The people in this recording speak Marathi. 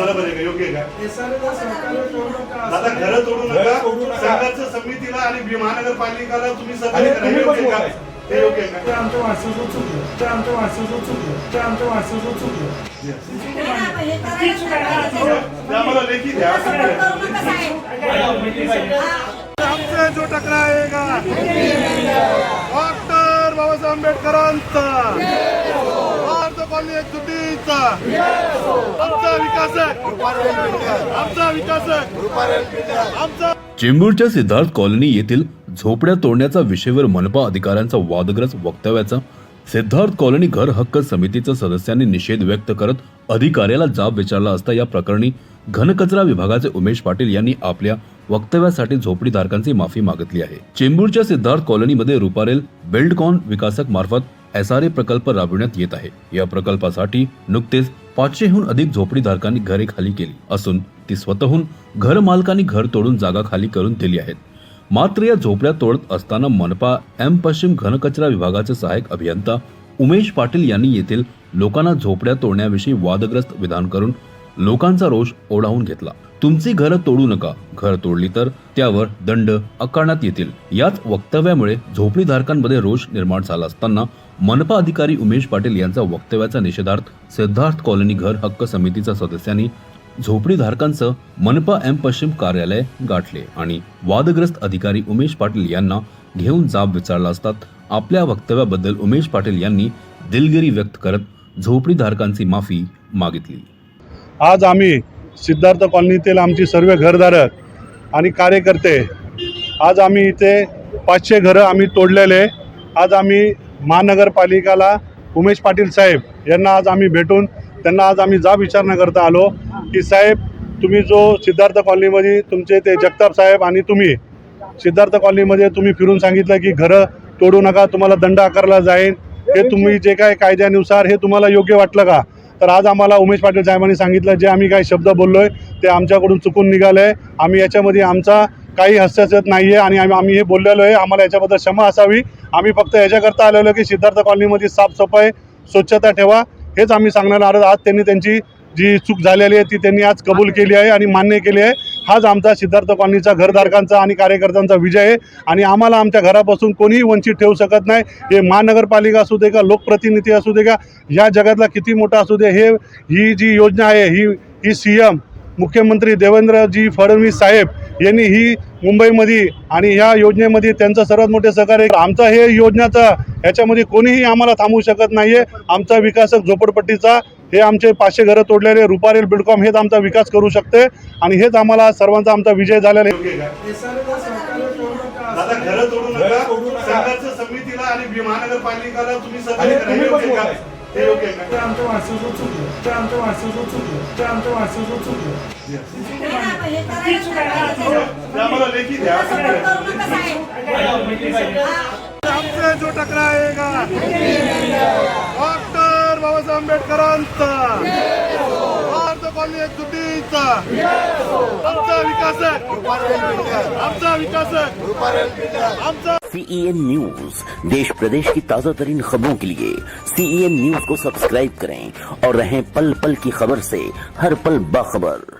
बरोबर आहे का? योग्य आहे का? दादा घरं तोडू घरं नका तोडू नका. संघाच्या समितीला आणि महानगरपालिकाला तुम्ही आणि सहकार्य करा तुम्ही पण योग्य आहे बोलायचं. का? ते योग्य आहे ते का आमचं वारसाचं चुकलं ते आमचं वारसाचं चुकलं ते आमचं वारसाचं चुकलं ती चुकायला ते आम्हाला लेखी द्या. हमसे जो टकराएगा डॉक्टर बाबासाहेब आंबेडकरांचा. आमचा आमचा आमचा चेंबूरच्या सिद्धार्थ कॉलनी येथील झोपड्या तोडण्याचा विषयवर मनपा अधिकाऱ्यांचा वादग्रस्त वक्तव्याचा सिद्धार्थ कॉलनी घर हक्क समितीच्या सदस्यांनी निषेध व्यक्त करत अधिकाऱ्याला जाब विचारला असता या प्रकरणी घनकचरा विभागाचे उमेश पाटील यांनी आपल्या वक्तव्यासाठी झोपडीधारकांची माफी मागितली आहे. चेंबूरच्या सिद्धार्थ कॉलनीमध्ये रुपारेल बेल्डकॉन विकासक मार्फत एस आर ए प्रकल्प राबविण्यात येत आहे. या प्रकल्पासाठी नुकतेच पाचशेहून अधिक झोपडीधारकांनी घरे खाली केली असून ती स्वतःहून घर मालकांनी घर तोडून जागा खाली करून दिली आहेत. मात्र या झोपड्या तोडत असताना मनपा एम पश्चिम घनकचरा विभागाचे सहाय्यक अभियंता उमेश पाटील यांनी येथील लोकांना झोपड्या तोडण्याविषयी वादग्रस्त विधान करून लोकांचा रोष ओढावून घेतला. तुमची घरं तोडू नका. घर तोडली तर त्यावर दंड आकारण्यात येतील. याच वक्तव्यामुळे झोपडीधारकांमध्ये रोष निर्माण झाला असताना मनपा अधिकारी उमेश पाटील यांचा वक्तव्याचा निषेधार्थ सिद्धार्थ कॉलनी घर हक्क समितीच्या सदस्यांनी झोपडीधारकांचं मनपा एम पश्चिम कार्यालय गाठले आणि वादग्रस्त अधिकारी उमेश पाटील यांना घेऊन जाब विचारला असतात आपल्या वक्तव्याबद्दल उमेश पाटील यांनी दिलगिरी व्यक्त करत झोपडीधारकांची माफी मागितली. आज आम्ही सिद्धार्थ कॉलनीतील आमची सर्व घरधारक आणि कार्यकर्ते आज आम्ही इथे पाचशे घरं आम्ही तोडलेले. आज आम्ही महानगरपालिकाला उमेश पाटील साहेब यांना आज आम्ही भेटून त्यांना आज आम्ही जा विचारण्याकरता आलो की साहेब तुम्ही जो सिद्धार्थ कॉलनीमध्ये तुमचे ते जगताप साहेब आणि तुम्ही सिद्धार्थ कॉलनीमध्ये तुम्ही फिरून सांगितलं की घरं तोडू नका तुम्हाला दंड आकारला जाईल. हे तुम्ही जे काय कायद्यानुसार हे तुम्हाला योग्य वाटलं का? तर आज आम्हाला उमेश पाटील साहेबांनी सांगितलं जे आम्ही काही शब्द बोललोय ते आमच्याकडून चुकून निघालं आहे आम्ही याच्यामध्ये आमचा काही हस्तक्षेप नाही आहे आणि आम्ही आम्ही हे बोललेलो आहे. आम्हाला याच्याबद्दल क्षमा असावी. आम्ही फक्त याच्याकरता आलेलो आहे की सिद्धार्थ कॉलनीमध्ये साफसफाई स्वच्छता ठेवा. हेच आम्ही सांगणार आहोत. आज त्यांनी त्यांची जी चूक झालेली आहे ती त्यांनी आज कबूल केली आहे आणि मान्य केली आहे. हाच आमचा सिद्धार्थ कॉलनीचा घरधारकांचा आणि कार्यकर्त्यांचा विजय आहे. आणि आम्हाला आमच्या घरापासून कोणीही वंचित ठेवू शकत नाही. हे महानगरपालिका असू दे का लोकप्रतिनिधी असू दे का या जगातला किती मोठा असू दे हे ही जी योजना आहे ही ही सी एम मुख्यमंत्री देवेंद्रजी फडणवीस साहेब यांनी ही मुंबईमध्ये आणि ह्या योजनेमध्ये त्यांचं सर्वात मोठे सहकार्य आमचा हे योजनाचा ह्याच्यामध्ये कोणीही आम्हाला थांबवू शकत नाही आहे आमचा विकासक झोपडपट्टीचा हे आमचे पाचशे घरं तोडलेले रुपारेल बिल्डकॉम हेच आमचा विकास करू शकते. आणि हेच आम्हाला सर्वांचा आमचा विजय झालेला समितीला आणि महानगरपालिकाला तुम्ही तुम्ही जो टकराएगा डॉक्टर बाबासाहेब आंबेडकरांचा भारत कॉलनी आमचा विकास आहे आमचा विकास आहे आमचा सीईएन न्यूज़ देश प्रदेश की ताज़ा तरीन खबरों के लिए सीईएन न्यूज़ को सब्सक्राइब करें और रहें पल पल की खबर से हर पल बाखबर।